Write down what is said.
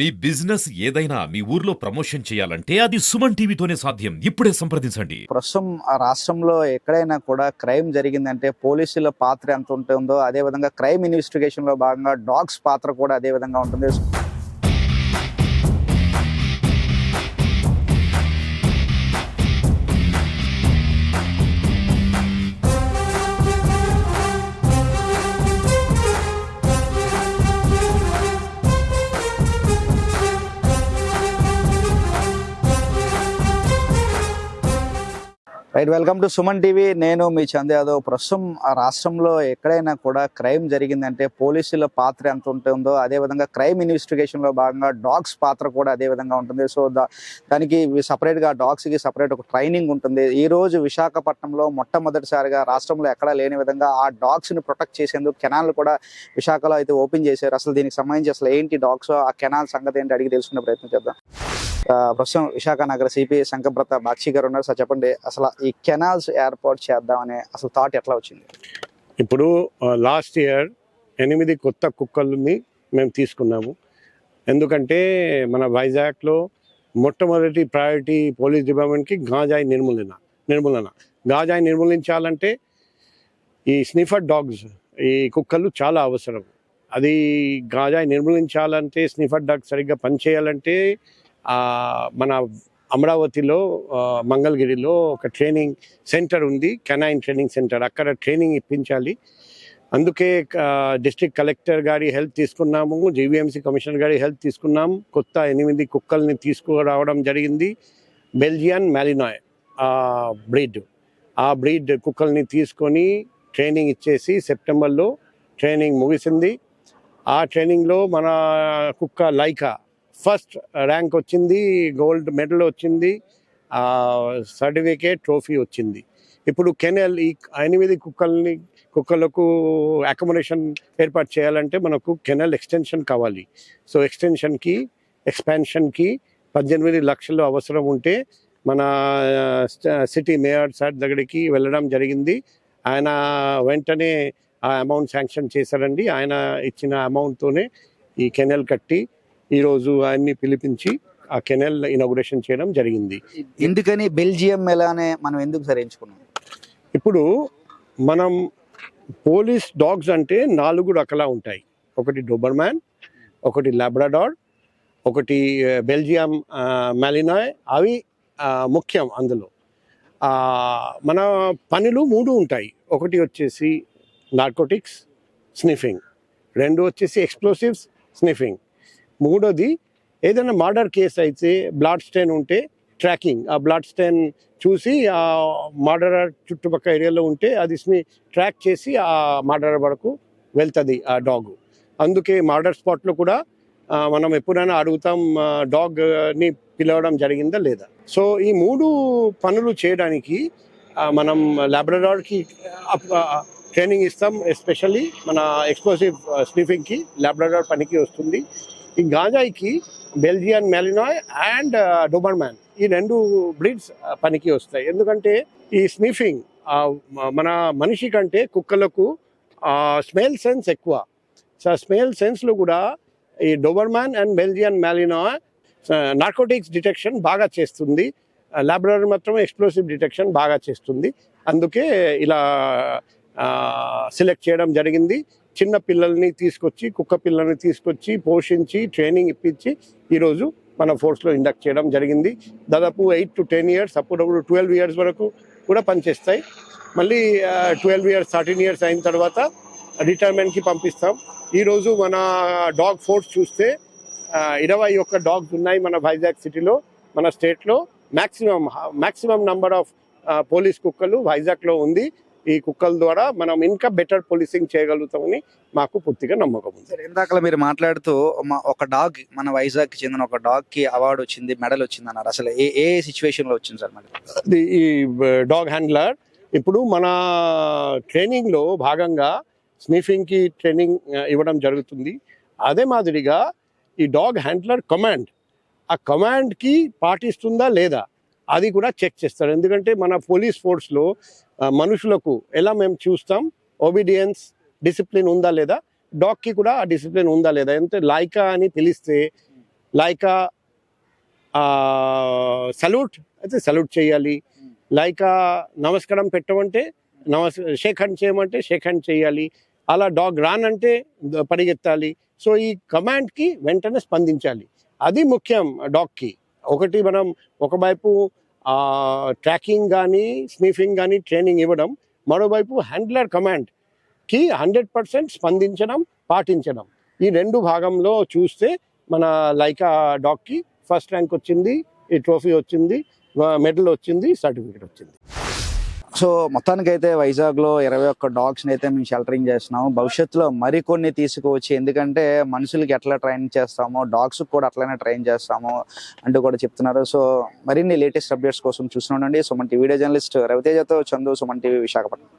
మీ business ఏదైనా మీ ఊర్లో promotion చేయాలంటే అది సుమన్ టీవీతోనే సాధ్యం. ఇప్పుడే సంప్రదించండి. ప్రస్తుతం ఆ రాష్ట్రంలో ఎక్కడైనా కూడా క్రైమ్ జరిగిందంటే పోలీసుల పాత్ర ఎంత ఉంటుందో అదే విధంగా క్రైమ్ ఇన్వెస్టిగేషన్లో భాగంగా డాగ్స్ పాత్ర కూడా అదే విధంగా ఉంటుంది. Right welcome to Suman TV. నేను మీ చంద్ యాదవ్. ప్రస్తుతం ఆ రాష్ట్రంలో ఎక్కడైనా కూడా క్రైమ్ జరిగిందంటే పోలీసుల పాత్ర ఎంత ఉంటుందో అదే విధంగా క్రైమ్ ఇన్వెస్టిగేషన్లో భాగంగా డాగ్స్ పాత్ర కూడా అదే విధంగా ఉంటుంది. సో దా- దానికి సపరేట్గా డాగ్స్కి సపరేట్ ఒక ట్రైనింగ్ ఉంటుంది. ఈ రోజు విశాఖపట్నంలో మొట్టమొదటిసారిగా రాష్ట్రంలో ఎక్కడా లేని విధంగా ఆ డాగ్స్ని ప్రొటెక్ట్ చేసేందుకు కెనాల్ కూడా విశాఖలో అయితే ఓపెన్ చేశారు. అసలు దీనికి సంబంధించి అసలు ఏంటి డాగ్స్ ఆ కెనాల్ సంగతి ఏంటి అడిగి తెలుసుకునే ప్రయత్నం చేద్దాం. ప్రస్తుతం విశాఖ నగర సిపి శంకరప్రత బాక్షి గారు ఉన్నారు. సార్ చెప్పండి. అసలు ఈ ఈ కెనాల్స్ ఏర్పాటు చేద్దామనే అసలు థాట్ ఎట్లా వచ్చింది? ఇప్పుడు లాస్ట్ ఇయర్ ఎనిమిది కొత్త కుక్కల్ని మేము తీసుకున్నాము. ఎందుకంటే మన వైజాగ్లో మొట్టమొదటి ప్రయారిటీ పోలీస్ డిపార్ట్మెంట్కి గాంజాయి నిర్మూలన నిర్మూలన. గాంజాయి నిర్మూలించాలంటే ఈ స్నిఫర్ డాగ్స్ ఈ కుక్కలు చాలా అవసరం. అది గాంజాయి నిర్మూలించాలంటే స్నిఫర్ డాగ్ సరిగ్గా పనిచేయాలంటే మన అమరావతిలో మంగళగిరిలో ఒక ట్రైనింగ్ సెంటర్ ఉంది కెనైన్ ట్రైనింగ్ సెంటర్. అక్కడ ట్రైనింగ్ ఇప్పించాలి. అందుకే డిస్ట్రిక్ట్ కలెక్టర్ గారి హెల్ప్ తీసుకున్నాము జీవీఎంసీ కమిషనర్ గారి హెల్ప్ తీసుకున్నాం. కొత్త ఎనిమిది కుక్కల్ని తీసుకురావడం జరిగింది. బెల్జియన్ మ్యాలినాయ్ ఆ బ్రీడ్. ఆ బ్రీడ్ కుక్కల్ని తీసుకొని ట్రైనింగ్ ఇచ్చేసి సెప్టెంబర్లో ట్రైనింగ్ ముగిసింది. ఆ ట్రైనింగ్లో మన కుక్క లైకా ఫస్ట్ ర్యాంక్ వచ్చింది గోల్డ్ మెడల్ వచ్చింది సర్టిఫికేట్ ట్రోఫీ వచ్చింది. ఇప్పుడు కెనెల్ ఈ ఎనిమిది కుక్కల్ని కుక్కలకు అకామిడేషన్ ఏర్పాటు చేయాలంటే మనకు కెనల్ ఎక్స్టెన్షన్ కావాలి. సో ఎక్స్టెన్షన్కి ఎక్స్పాన్షన్కి పద్దెనిమిది లక్షలు అవసరం ఉంటే మన సిటీ మేయర్ సార్ దగ్గరికి వెళ్ళడం జరిగింది. ఆయన వెంటనే ఆ అమౌంట్ శాంక్షన్ చేశారండి. ఆయన ఇచ్చిన అమౌంట్తోనే ఈ కెనెల్ కట్టి ఈరోజు ఆయన్ని పిలిపించి ఆ కెనెల్ ఇనాగ్రేషన్ చేయడం జరిగింది. ఎందుకని బెల్జియం ఎలానే మనం ఎందుకు సరే ఎంచుకున్నాం? ఇప్పుడు మనం పోలీస్ డాగ్స్ అంటే నాలుగు రకాల ఉంటాయి. ఒకటి డోబర్మ్యాన్ ఒకటి లాబ్రాడార్ ఒకటి బెల్జియం మ్యాలినాయ్ అవి ముఖ్యం అందులో. మన పనులు మూడు ఉంటాయి. ఒకటి వచ్చేసి నార్కోటిక్స్ స్నిఫింగ్. రెండు వచ్చేసి ఎక్స్ప్లోసివ్స్ స్నిఫింగ్. మూడోది ఏదైనా మర్డర్ కేసు అయితే బ్లడ్ స్టెయిన్ ఉంటే ట్రాకింగ్. ఆ బ్లడ్ స్టెయిన్ చూసి ఆ మర్డరర్ చుట్టుపక్కల ఏరియాలో ఉంటే అది ట్రాక్ చేసి ఆ మర్డరర్ వరకు వెళ్తుంది ఆ డాగ్. అందుకే మర్డర్ స్పాట్లో కూడా మనం ఎప్పుడైనా అడుగుతాం డాగ్ని పిలవడం జరిగిందా లేదా? సో ఈ మూడు పనులు చేయడానికి మనం ల్యాబ్రడార్కి ట్రైనింగ్ ఇస్తాం. ఎస్పెషల్లీ మన ఎక్స్ప్లోసివ్ స్నిఫింగ్కి ల్యాబ్రడార్ పనికి వస్తుంది. ఈ గాంజాయికి బెల్జియన్ మెలినాయ్ అండ్ డోబర్మ్యాన్ ఈ రెండు బ్రీడ్స్ పనికి వస్తాయి. ఎందుకంటే ఈ స్నిఫింగ్ మన మనిషి కంటే కుక్కలకు స్మెల్ సెన్స్ ఎక్కువ. సో స్మెల్ సెన్స్లో కూడా ఈ Doberman and Belgian Malinois narcotics detection బాగా చేస్తుంది. లాబ్రడర్ మాత్రం ఎక్స్ప్లోసివ్ డిటెక్షన్ బాగా చేస్తుంది. అందుకే ఇలా సెలెక్ట్ చేయడం జరిగింది. చిన్న పిల్లల్ని తీసుకొచ్చి కుక్క పిల్లల్ని తీసుకొచ్చి పోషించి ట్రైనింగ్ ఇప్పించి ఈరోజు మన ఫోర్స్లో ఇండక్ట్ చేయడం జరిగింది. దాదాపు ఎయిట్ టు టెన్ ఇయర్స్ అప్పుడప్పుడు ట్వెల్వ్ ఇయర్స్ వరకు కూడా పనిచేస్తాయి. మళ్ళీ ట్వెల్వ్ ఇయర్స్ థర్టీన్ ఇయర్స్ అయిన తర్వాత రిటైర్మెంట్కి పంపిస్తాం. ఈరోజు మన డాగ్ ఫోర్స్ చూస్తే ఇరవై ఒక్క డాగ్స్ ఉన్నాయి మన వైజాగ్ సిటీలో మన స్టేట్లో maximum maximum number of police కుక్కలు వైజాగ్లో ఉంది. ఈ కుక్కల ద్వారా మనం ఇంకా బెటర్ పోలీసింగ్ చేయగలుగుతామని మాకు పూర్తిగా నమ్మకం ఉంది. సార్ ఇందాక మీరు మాట్లాడుతూ మా- ఒక డాగ్ మన వైజాగ్కి చెందిన ఒక డాగ్కి అవార్డు వచ్చింది మెడల్ వచ్చింది అన్నారు. అసలు ఏ ఏ సిచ్యువేషన్లో వచ్చింది సార్ ఇది ఈ డాగ్ హ్యాండ్లర్ ఇప్పుడు మన ట్రైనింగ్లో భాగంగా స్నిఫింగ్కి ట్రైనింగ్ ఆ, ఇవ్వడం జరుగుతుంది. అదే మాదిరిగా ఈ డాగ్ హ్యాండ్లర్ కమాండ్ ఆ కమాండ్కి పాటిస్తుందా లేదా? అది కూడా చెక్ చేస్తారు. ఎందుకంటే మన పోలీస్ ఫోర్స్లో మనుషులకు ఎలా మేము చూస్తాం? ఒబీడియన్స్ డిసిప్లిన్ ఉందా లేదా? డాగ్కి కూడా ఆ డిసిప్లిన్ ఉందా లేదా? అంటే లైకా అని పిలిస్తే లైక్ సల్యూట్ అయితే సల్యూట్ చేయాలి. లైక్ నమస్కారం పెట్టమంటే నమస్ షేక్ హ్యాండ్ చేయమంటే షేక్ హ్యాండ్ చేయాలి. అలా డాగ్ రానంటే పరిగెత్తాలి. సో ఈ కమాండ్కి వెంటనే స్పందించాలి. అది ముఖ్యం డాగ్కి ఒకటి మనం ఒకవైపు ట్రాకింగ్ కానీ స్నిఫింగ్ కానీ ట్రైనింగ్ ఇవ్వడం మరోవైపు హ్యాండ్లర్ కమాండ్కి హండ్రెడ్ పర్సెంట్ స్పందించడం పాటించడం. ఈ రెండు భాగంలో చూస్తే మన లైకా డాగ్కి ఫస్ట్ ర్యాంక్ వచ్చింది ఈ ట్రోఫీ వచ్చింది మెడల్ వచ్చింది సర్టిఫికేట్ వచ్చింది. సో మొత్తానికైతే వైజాగ్లో ఇరవై ఒక్క డాగ్స్ని అయితే మేము షెల్టరింగ్ చేస్తున్నాము. భవిష్యత్తులో మరికొన్ని తీసుకువచ్చి ఎందుకంటే మనుషులకి ఎట్లా ట్రైన్ చేస్తామో డాగ్స్ కూడా అట్లనే ట్రైన్ చేస్తాము అంటూ కూడా చెప్తున్నారు. సో మరిన్ని లేటెస్ట్ అప్డేట్స్ కోసం చూస్తున్నాండి సుమన్ టీవీ వీడియో జర్నలిస్ట్ రవితేజతో చందు సుమన్ టీవీ విశాఖపట్నం.